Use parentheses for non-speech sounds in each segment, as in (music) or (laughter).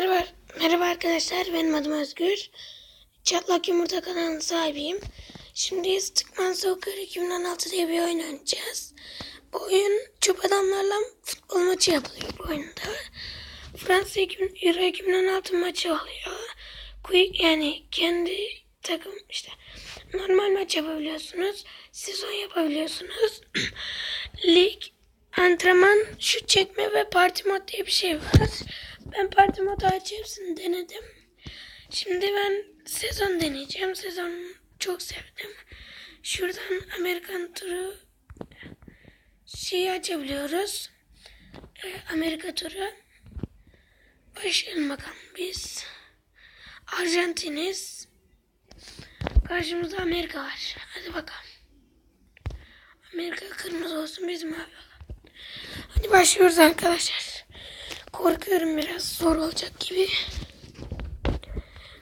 Merhaba, merhaba arkadaşlar. Benim adım Özgür. Çatlak Yumurta kanalının sahibiyim. Şimdi Stickman Soccer 2016 diye bir oyun oynayacağız. Bu oyun çöp adamlarla futbol maçı yapılıyor bu oyunda. Fransa 2000, Euro 2016 maçı oluyor. Yani kendi takım işte normal maç yapabiliyorsunuz. Sezon yapabiliyorsunuz. (clears throat) Lig, antrenman, şut çekme ve parti mod diye bir şey var. Ben parti modu açıp hepsini denedim. Şimdi ben sezon deneyeceğim. Sezon çok sevdim. Şuradan Amerikan turu şeyi açabiliyoruz. Ee, Amerika turu. Başlayalım bakalım biz. Arjantiniz. Karşımızda Amerika var. Hadi bakalım. Amerika kırmızı olsun bizim mavi olan. Hadi başlıyoruz arkadaşlar. Korkuyorum biraz zor olacak gibi.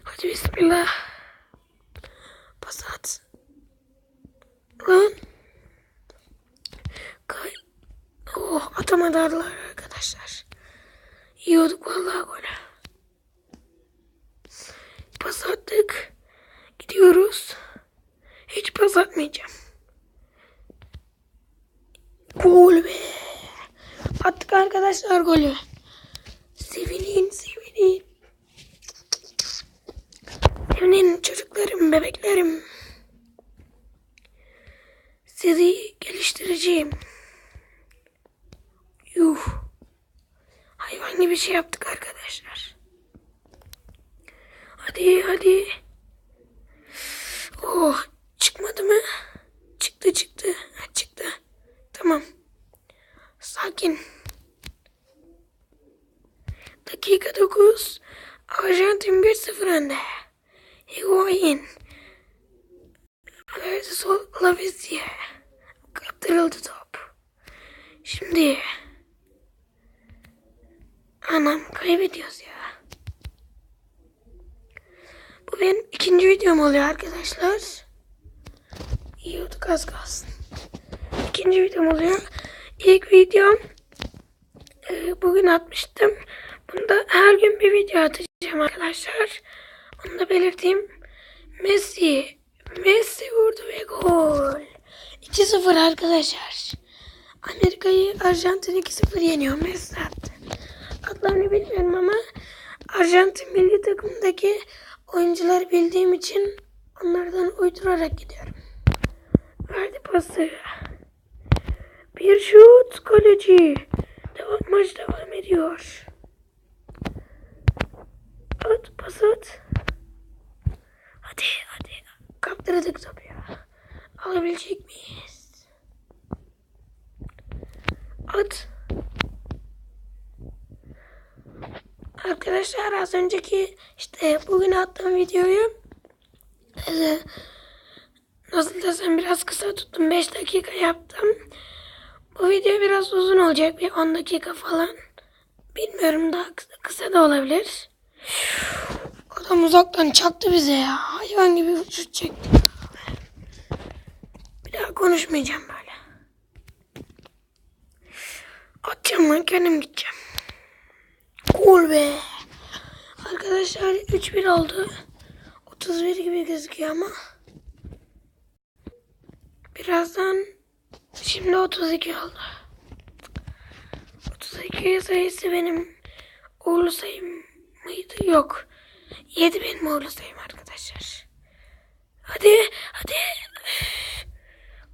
Hadi bismillah. Pas at. Lan. Kay. Oh atamadılar arkadaşlar. Yiyorduk vallahi gole. Pas attık. Gidiyoruz. Hiç pas atmayacağım. Gol be. Attık arkadaşlar golü. Sevinin, sevinin. Sevinin çocuklarım, bebeklerim. Sizi geliştireceğim. Yuh. Hayvan gibi şey yaptık arkadaşlar. Hadi, hadi. Oh, Dakika 9. Arjantin 1-0 önde. Higuain. Verdi sol Lavizye. Kaptırıldı top. Şimdi. Anam kaybediyoruz ya. Bu benim ikinci videom oluyor arkadaşlar. Yiyorduk az kalsın. İkinci videom oluyor. İlk videom e, bugün atmıştım. Bunda her gün bir video atacağım arkadaşlar. Onu da belirteyim. Messi. Messi vurdu ve gol. 2-0 arkadaşlar. Amerika'yı Arjantin 2-0 yeniyor. Messi attı. Adlarını bilmiyorum ama Arjantin milli takımındaki oyuncuları bildiğim için onlardan uydurarak gidiyorum. Verdi pası. Bir şut kaleci. Devam, maç devam ediyor. At pas at. Hadi hadi. Kaptırdık topu ya. Alabilecek miyiz? At. Arkadaşlar az önceki işte bugün attığım videoyu e, nasıl desem biraz kısa tuttum. 5 dakika yaptım. Bu video biraz uzun olacak. Bir 10 dakika falan. Bilmiyorum daha kısa, kısa da olabilir. Adam uzaktan çaktı bize ya. Hayvan gibi şut çekti. Bir daha konuşmayacağım böyle. Atacağım lan kendim gideceğim. Gol be. Arkadaşlar 3-1 oldu. 31 gibi gözüküyor ama. Birazdan şimdi 32 oldu. 32 sayısı benim uğurlu sayım mıydı? Yok. 7 benim uğurlu sayım arkadaşlar. Hadi hadi.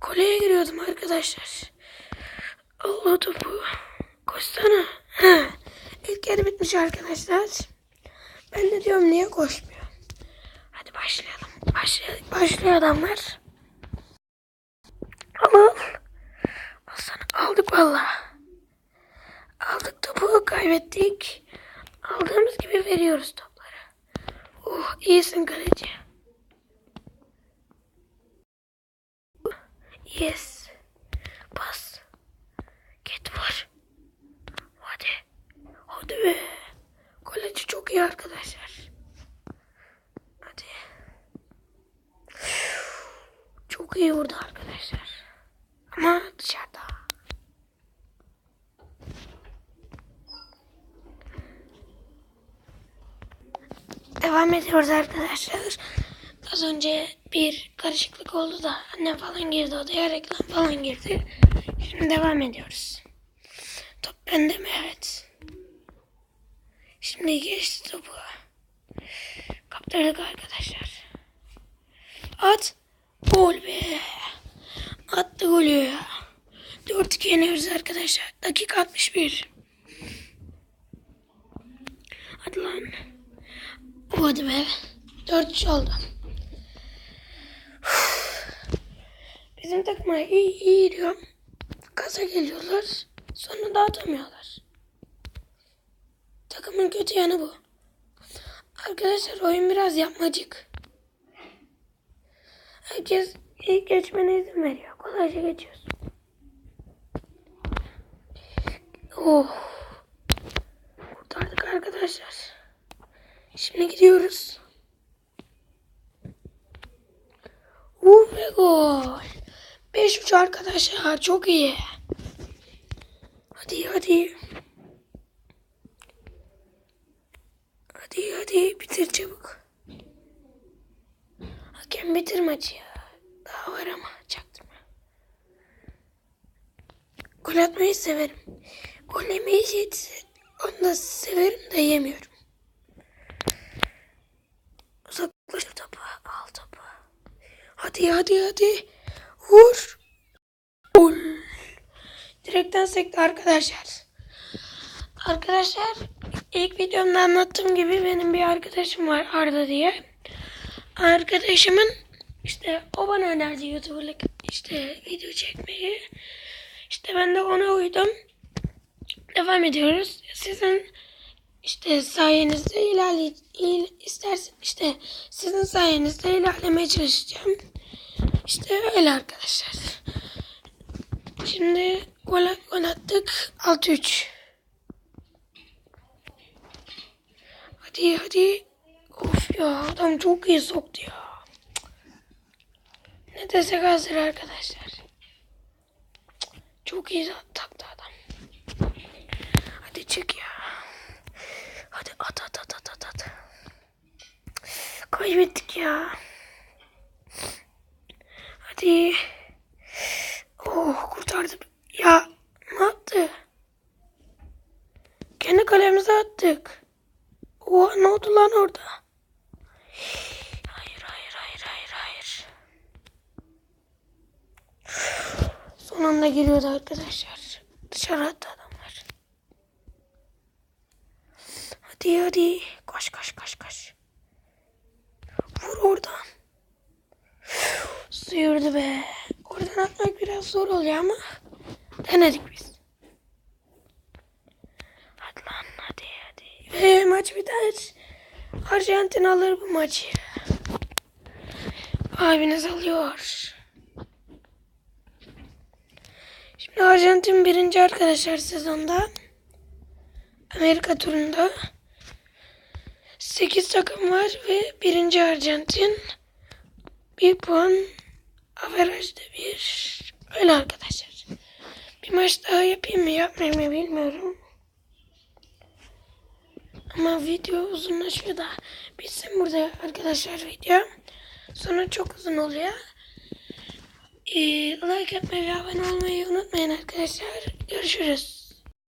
Koleye giriyordum arkadaşlar. Allah topu. Koşsana. Ha. İlk yarı bitmiş arkadaşlar. Ben de diyorum niye koşmuyor. Hadi başlayalım. Başlıyor, başlıyor adamlar. Ama sana aldık valla. Aldık topu kaybettik. Aldığımız gibi veriyoruz topları. Oh iyisin kaleci. Yes. Pas. Git vur. Hadi. Hadi be. Kaleci çok iyi arkadaşlar. Hadi. Çok iyi vurdu arkadaşlar. Ama dışarıda. Devam ediyoruz arkadaşlar. Az önce bir karışıklık oldu da annem falan girdi odaya reklam falan girdi. Şimdi devam ediyoruz. Top bende mi? Evet. Şimdi geçti topu. Kaptırdık arkadaşlar. At. Gol be. Attı golü. 4-2 yeniyoruz arkadaşlar. Dakika 61. Hadi lan. Hadi be. 4-3 oldu. Bizim takıma iyi, iyi gidiyor. Gaza geliyorlar. Sonra dağıtamıyorlar. Takımın kötü yanı bu. Arkadaşlar oyun biraz yapmacık. Herkes ilk geçmene izin veriyor. Kolayca geçiyorsun. Oh. Kurtardık arkadaşlar. Şimdi gidiyoruz. Uh ve gol. 5-3 arkadaşlar. Çok iyi. Hadi hadi. Hadi hadi bitir çabuk. Hakem bitir maçı ya. Daha var ama çaktırma. Gol atmayı severim. Gol yemeyi hiç onu da severim de yemiyorum. Uzaklaşır topu. Al topu. Hadi hadi hadi. Vur. Gol. Direkten sekti arkadaşlar. Arkadaşlar ilk videomda anlattığım gibi benim bir arkadaşım var Arda diye. Arkadaşımın işte o bana önerdi YouTuber'lık işte video çekmeyi. İşte ben de ona uydum. Devam ediyoruz. Sizin işte sayenizde ilerle il, istersen işte sizin sayenizde ilerlemeye çalışacağım. İşte öyle arkadaşlar. Şimdi gol, gol attık. 6-3. Hadi hadi. Of ya adam çok iyi soktu ya. Ne desek hazır arkadaşlar. Çok iyi taktı adam. Hadi çık ya. Hadi at at at at at at. Kaybettik ya. Hadi. Oh kurtardı. Ya ne yaptı? Kendi kalemize attık. Oha ne oldu lan orada? Hayır hayır hayır hayır hayır. Son anda giriyordu arkadaşlar. Dışarı attı adamlar. Hadi hadi. Koş koş koş koş. Vur oradan. Sıyırdı be. Oradan atmak biraz zor oluyor ama denedik biz. Hadi lan hadi hadi. Ve maç biter. Arjantin alır bu maçı. Abiniz alıyor. Şimdi Arjantin birinci arkadaşlar sezonda. Amerika turunda. 8 takım var ve birinci Arjantin. Bir puan averajda bir. Öyle arkadaşlar. Bir maç daha yapayım mı yapmayayım mı bilmiyorum. Ama video uzunlaşıyor da bitsin burada arkadaşlar video. Sonra çok uzun oluyor. Ee, like atmayı ve abone olmayı unutmayın arkadaşlar. Görüşürüz.